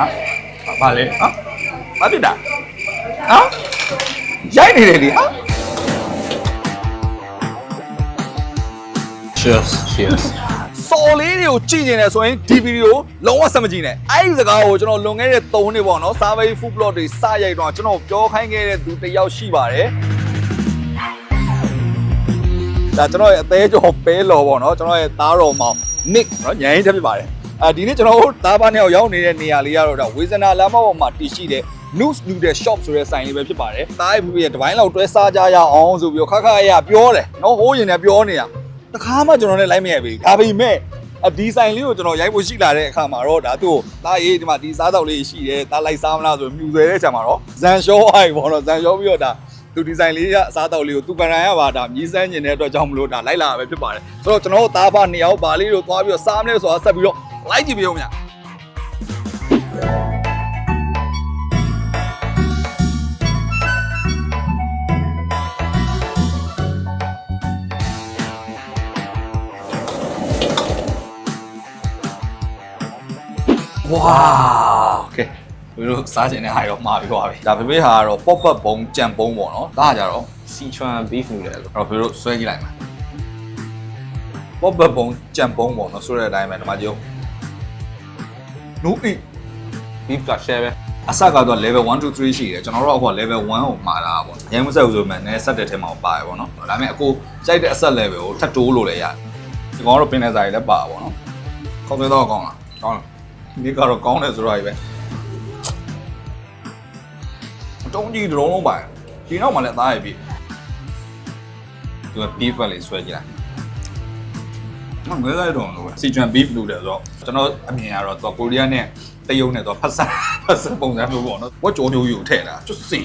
ဟာဘာလဲဟာဘာဖြစ်တာဟာရိုက်နေတယ်ဒီဟာ cheers cheers စော်လေးတွေကိုကြည့်နေတယ်ဆိုရင်ဒီဗီဒီယိုလုံးဝဆက်မကြည့်နဲ့အဲ့ဒီစကားကိုကျွန်တော်လွန်ခဲ့တဲ့3နှစ်ပေါ့နော် survey food blog တွေစရိုက်တော့ကျွန်တော်ပြောခိုင်းခဲ့တဲ့သူတစ်ယောက်ရှိပါတယ်ဒါကျွန်တော်ရဲ့အသေးကျော်ပဲလော်ပေါ့နော်ကျွန်တော်ရဲ့သားတော်မောင် Nick နော်ညရင်တက်ဖြစ်ပါတယ် အာဒီနေ့ကျွန်တော်တို့သားပါနဲ့ရောက်နေတဲ့နေရာလေးကတော့ဒါဝေဇနာလမ်းမပေါ်မှာတည်ရှိတဲ့ News Noodle Shop ဆိုတဲ့ဆိုင်လေးပဲဖြစ်ပါတယ်။သားရဲ့ဘူးရဲ့တပိုင်းလောက်တွဲစားကြရအောင်ဆိုပြီးတော့ခက်ခက်ရရပြောတယ်။နော်ဟိုးရင်လည်းပြောနေတာ။တခါမှကျွန်တော်နဲ့လိုက်မရပြီ။ဒါပေမဲ့အဒီဆိုင်လေးကိုကျွန်တော်ရိုက်ဖို့ရှိလာတဲ့အခါမှာတော့ဒါသူ့ကိုသားရေးဒီမှာဒီစားတော့လေးရှိတယ်။သားလိုက်စားမလားဆိုမြူဆွဲတဲ့ချက်မှာတော့ဇန်ရှောအိုင်ပေါ့နော်ဇန်ရှောပြီးတော့ဒါသူဒီဇိုင်းလေးရအစားတောက်လေးကိုသူပန်ရန်ရပါဒါမြည်စမ်းကျင်တဲ့အတွက်ကြောင့်မလို့ဒါလိုက်လာတာပဲဖြစ်ပါတယ်ဆိုတော့ကျွန်တော်တို့သားဖနှစ်ယောက်ပါလေးတို့သွားပြီးတော့စားမလဲဆိုတာဆက်ပြီးတော့ လိုက်ကြည့်ပြအောင်ဗျာ ဝါโอเคဘယ်လိုစားကျင်တဲ့ဟာတော့မှာပြီးသွားပြီဒါဖေဖေဟာကတော့ pop up ဘုံကြံဘုံပေါ့နော်ဒါကကြတော့ Sichuan beef noodle လို့ အဲ့တော့ဖေဖေတို့ဆွဲကြည့်လိုက်မှာ pop up ဘုံကြံဘုံပေါ့နော်ဆိုတဲ့အတိုင်းပဲဒီမှာကြည့် နူအီ beef က share ပဲအစကတော့ level 1 2 3ရှိတယ်ကျွန်တော်တို့အခုက level 1ကိုမှာတာပေါ့ရန်မဆက်ဘူးဆိုမှလည်းဆက်တဲ့ထဲမှာပါတယ်ပေါ့နော်ဒါပေမဲ့အခုကြိုက်တဲ့အဆက် level ကိုထပ်တိုးလို့လည်းရတယ်ဒီကောင်ကတော့ပင်နေစာကြီးလည်းပါပေါ့နော်ခေါင်းသွင်းတော့ကောင်းလားကောင်းလားဒီကတော့ကောင်းတယ်ဆိုတော့ကြီးပဲတုံးကြီးဒရုံးလုံးပါဒီနောက်မှလည်းသားရပြီသူက beef ပဲလေးဆွဲကြည့်လိုက် မငဲလိုက်တော့လို့စီကျွမ် beef လို့တယ်ဆိုတော့ကျွန်တော်အမြင်ကတော့သူကကိုရီးယားနဲ့တရုတ်နဲ့သူကဖတ်ဆန်ဖတ်ဆန်ပုံစံမျိုးပေါ့နော်ဝတ်ကြောမျိုးယူထည့်တာကျွတ်စီ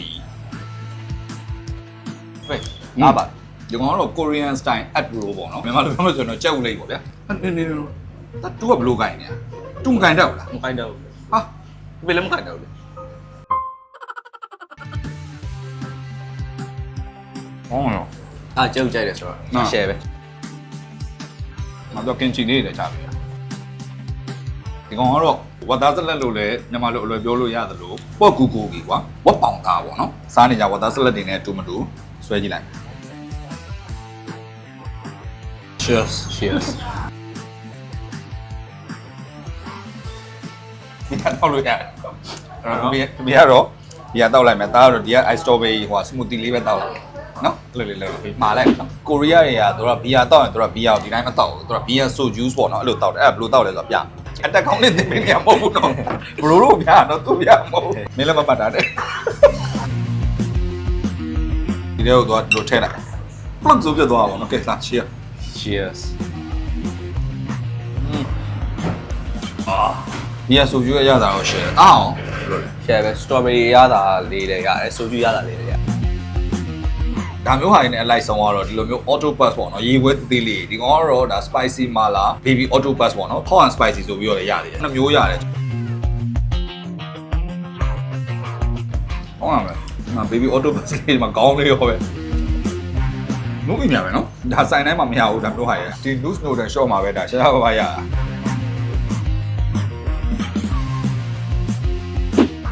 ဟဲ့နားပါဒီကောင်ကတော့ Korean style at bro ပေါ့နော်မြန်မာလိုပြောလို့ဆိုတော့ကြက်ဥလေးပေါ့ဗျာနေနေနေဒါတူကဘလို့ကိုင်းနေတူမကိုင်းတော့လားမကိုင်းတော့ဟာဘူးဘယ်လည်းမကိုင်းတော့ဘူးဟောရောအာကျုပ်ကြိုက်တယ်ဆိုတော့ share ပဲ ငါတော့ကင်ချီလေးတွေချပြီဒီကောင်ကတော့ဝတ်သားစလက်လို့လည်းမြန်မာလိုအလွယ်ပြောလို့ရသလိုပေါ့ကူကူကြီးကွာဝတ်ပေါင်သားပေါ့နော်စားနေကြဝတ်သားစလက်တွေနဲ့အတူမတူဆွဲကြည့်လိုက် cheers cheers ဒီကတော့လို့ရတယ်အဲ့တော့ဒီဒီကတော့ဒီကတောက်လိုက်မယ်ဒါကတော့ဒီက ice strawberry ဟို smoothie လေးပဲတောက်လိုက် နော်အဲ့လိုလေးလေးမှာလိုက်နော်ကိုရီးယားတွေကသူတို့ကဘီယာတောက်ရင်သူတို့ကဘီယာကိုဒီတိုင်းမတောက်ဘူးသူတို့ကဘီယာ so juice ပေါ့နော်အဲ့လိုတောက်တယ်အဲ့ဒါဘယ်လိုတောက်လဲဆိုတော့ပြအတက်ကောင်းနဲ့တင်ပေးနေရမဟုတ်ဘူးနော်ဘလိုလို့ပြတော့သူပြမဟုတ်ဘူးမင်းလည်းမပတ်တာတဲ့ဒီတော့သူကဒီလိုထည့်လိုက်ပလုတ်ဆိုပြတ်သွားပါတော့ကဲစားချီရ cheers ဘီယာ so juice ရတာတော့ရှယ်အောင် share ပဲ strawberry ရတာလေးလည်းရတယ် soju ရတာလေးလည်းရ ဒါမျိုးဟာတွေနဲ့အလိုက်ဆုံးကတော့ဒီလိုမျိုး auto bus ပေါ့နော်ရေဝဲသေးလေးဒီကောင်ကတော့ဒါ spicy mala baby auto bus ပေါ့နော် hot and spicy ဆိုပြီးတော့လည်းရတယ်နှစ်မျိုးရတယ်ဟောင်းရမယ်ဒီမှာ baby auto bus လေးဒီမှာကောင်းလေးရောပဲနုအိမ်မြပဲနော်ဒါဆိုင်တိုင်းမှာမရဘူးဒါမျိုးဟာရဒီ loose note shop မှာပဲဒါရှားရှားပါပါရတာ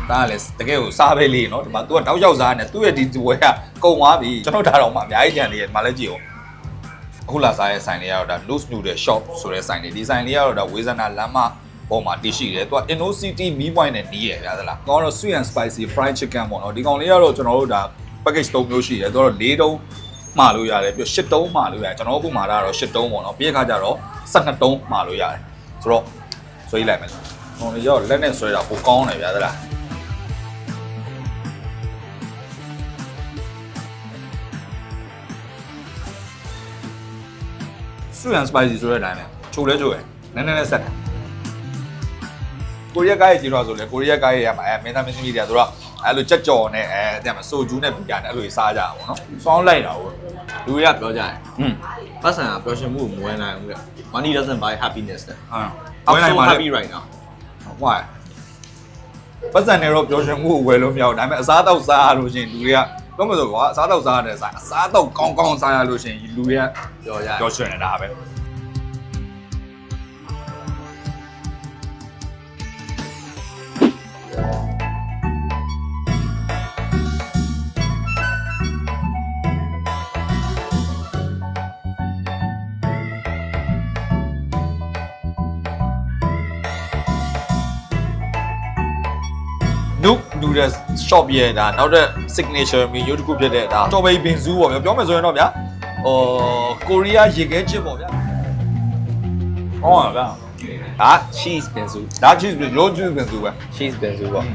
ဒါကလည်းတကယ်ကိုစားပဲလေးနော်ဒီမှာ तू ကတောက်ရောက်စားနေသူ့ရဲ့ဒီဝဲက ကုံသွားပြီကျွန်တော်ဒါတော့မှအများကြီးကြံနေရဒီမှာလည်းကြည့်အောင်အခုလာစားရဲ့ဆိုင်လေးကတော့ဒါ loose noodle shop ဆိုတဲ့ဆိုင်လေးဒီဆိုင်လေးကတော့ဒါဝေဇနာလမ်းမပေါ်မှာတည်ရှိတယ်သူက Innocity Me Point နဲ့နီးရဗျာသလားကောင်းတော့ sweet and spicy fried chicken ပေါ့နော်ဒီကောင်လေးကတော့ကျွန်တော်တို့ဒါ package 3မျိုးရှိတယ်သူကတော့၄တုံးမှာလို့ရတယ်ပြီးတော့၈တုံးမှာလို့ရတယ်ကျွန်တော်တို့ခုမှာတာတော့၈တုံးပေါ့နော်ပြီးတဲ့အခါကျတော့12တုံးမှာလို့ရတယ်ဆိုတော့ဆွဲလိုက်မယ်ဟိုရောလက်နဲ့ဆွဲတာပိုကောင်းတယ်ဗျာသလား sweet and spicy ဆိုတဲ့အတိုင်းပဲချိုလဲချိုတယ်နည်းနည်းလေးဆက်တယ်ကိုရီးယားကားရဲ့ကြည့်တော့ဆိုလေကိုရီးယားကားရဲ့ရမှာအဲမင်းသားမင်းသမီးတွေကသူကအဲ့လိုကြက်ကြော်နဲ့အဲတဲ့မှာဆိုဂျူးနဲ့ပီယာနဲ့အဲ့လိုစားကြတာပေါ့နော်စောင်းလိုက်တာဟုတ်လူတွေကပြောကြတယ်อืมပတ်စံကပျော်ရွှင်မှုကိုမဝင်နိုင်ဘူးတဲ့ money doesn't buy happiness တဲ့အာ I'm ဝင်နိုင် so ပါလေ happy right now ဟွာပတ်စံနေတော့ပျော်ရွှင်မှုကိုဝယ်လို့မရဘူးဒါပေမဲ့အစားတောက်စားရလို့ရှိရင်လူတွေက တော့မဆိုကွာအစားတောက်စားရတဲ့စားအစားတောက်ကောင်းကောင်းစားရလို့ရှိရင်လူတွေကပြောကြတယ်ပျော်ရွှင်နေတာပဲ Nook Noodles Shop ရဲ့ဒါနောက်တဲ့ signature menu တစ်ခုဖြစ်တဲ့ဒါ strawberry ဘင်ဇူးပေါ့ဗျာပြောမယ်ဆိုရင်တော့ဗျာဟိုကိုရီးယားရေခဲချစ်ပေါ့ဗျာဟောဗျာဒါ cheese ပင်စုဒါ cheese ဘင် low cheese ဘင်ဇူးပဲ cheese ပင်စုပေါ့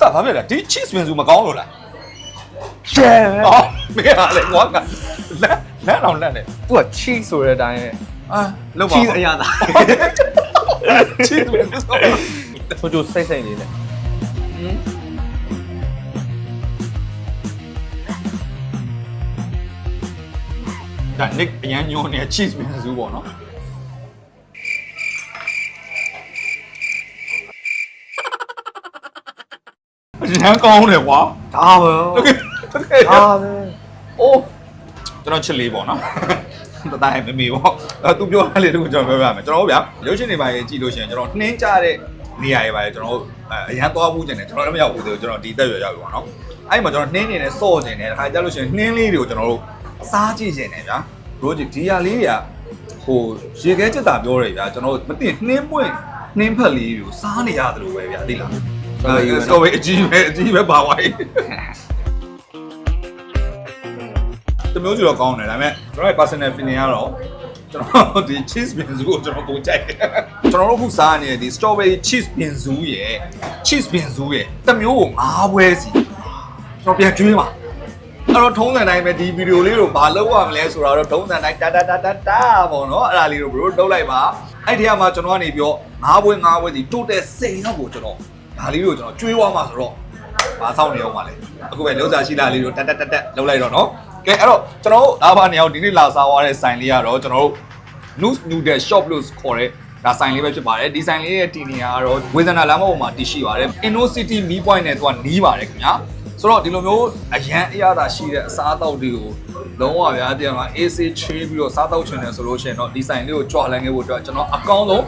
တာဘာဖြစ်လဲဒီ cheese ဘင်ဇူးမကောင်းလို့လားရှယ်ဟောမင်းဟာလေကွာကလက်လက်အောင်လက်နေသူက cheese ဆိုတဲ့အတိုင်း အာလောက်ပါချီးအရသာချီးလို့ဆိုတော့စိတ်စိတ်လေးနဲ့ဟင်ဒါ Nick အရန်ညောနေ cheese မြန်စုပေါ့နော်အရန်ကောင်းတယ်ကွာဒါပဲဒါပဲအိုးကျွန်တော်ချစ်လေးပေါ့နော် တတိုင်းမမေပေါ့အဲသူပြောတာလေးတခုကျွန်တော်ပြောပြမယ်ကျွန်တော်တို့ဗျာရုပ်ရှင်တွေပါရေးကြည့်လို့ရှိရင်ကျွန်တော်နှင်းကြတဲ့နေရာတွေပါရေးကျွန်တော်တို့အရန်သွားမှုကျင်တယ်ကျွန်တော်လည်းမရောက်ဘူးသေးဘူးကျွန်တော်ဒီတက်ရွယ်ရောက်ပြီပေါ့နော်အဲ့မှာကျွန်တော်နှင်းနေနဲ့စော့ကျင်တယ်တခါကြလို့ရှိရင်နှင်းလေးတွေကိုကျွန်တော်တို့စားကြည့်ကျင်တယ်ဗျာဘရိုဂျီဒီဟာလေးတွေကဟိုရေခဲချက်တာပြောတယ်ဗျာကျွန်တော်မသိနှင်းပွင့်နှင်းဖက်လေးတွေကိုစားနေရတယ်လို့ပဲဗျာသိလားအဲဆိုပဲအကြီးပဲအကြီးပဲပါသွားပြီ တမျိုးစီတော့ကောင်းတယ်ဒါပေမဲ့ကျွန်တော်ရဲ့ personal feeling ကတော့ကျွန်တော်ဒီ cheese ပင်စုကိုကျွန်တော်ကိုကြိုက်တယ်ကျွန်တော်တို့အခုစားနေတဲ့ဒီ strawberry cheese ပင်စုရဲ့ cheese ပင်စုရဲ့တစ်မျိုးကို၅ပွဲစီကျွန်တော်ပြန်ကျွေးပါအဲ့တော့ထုံးစံတိုင်းပဲဒီဗီဒီယိုလေးကိုဘာလုပ်ရမလဲဆိုတာတော့ထုံးစံတိုင်းတာတာတာတာတာပေါ့နော်အဲ့ဒါလေးကိုဘရိုလုပ်လိုက်ပါအဲ့ဒီကမှကျွန်တော်ကနေပြော၅ပွဲ၅ပွဲစီ total 10ရောက်ကိုကျွန်တော်ဒါလေးကိုကျွန်တော်ကျွေးသွားမှာဆိုတော့ဘာဆောင်နေအောင်ပါလဲအခုပဲလုံးစာရှိလာလေးတို့တက်တက်တက်တက်လုံးလိုက်တော့နော် ကဲအဲ့တော့ကျွန်တော်တို့ဒါဘာနေအောင်ဒီနေ့လာစားသွားတဲ့ဆိုင်လေးကတော့ကျွန်တော်တို့ News Noodle Shop လို့ခေါ်တဲ့ဒါဆိုင်လေးပဲဖြစ်ပါတယ်ဒီဆိုင်လေးရဲ့တီနီယာကတော့ဝေဇနာလမ်းမပေါ်မှာတည်ရှိပါတယ် Inno City Me Point နဲ့သူကနီးပါတယ်ခင်ဗျာဆိုတော့ဒီလိုမျိုးအရန်အရသာရှိတဲ့အစားအသောက်တွေကိုလုံးဝဗျာတရားမှာ AC ချေးပြီးတော့စားသောက်ချင်တယ်ဆိုလို့ရှိရင်တော့ဒီဆိုင်လေးကိုကြွလန်းခဲ့ဖို့အတွက်ကျွန်တော်အကောင်းဆုံး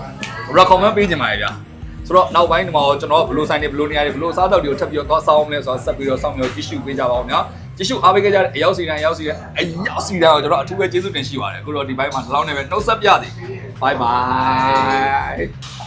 recommend ပေးချင်ပါတယ်ဗျာဆိုတော့နောက်ပိုင်းဒီမှာကျွန်တော်ဘလို့ဆိုင်တွေဘလို့နေရာတွေဘလို့စားတော့တွေကိုထပ်ပြီးတော့သွားစားအောင်လဲဆိုတော့ဆက်ပြီးတော့စောင့်မျှော်ကြည့်ရှုပေးကြပါဦးညာ ကြည့်ရှုအားပေးကြတဲ့အရောက်စီတိုင်းအရောက်စီတိုင်းအရောက်စီတိုင်းကိုကျွန်တော်အထူးပဲကျေးဇူးတင်ရှိပါတယ်အခုတော့ဒီဘိုင်းမှာဒီလောက်နဲ့ပဲနှုတ်ဆက်ပြသည် bye bye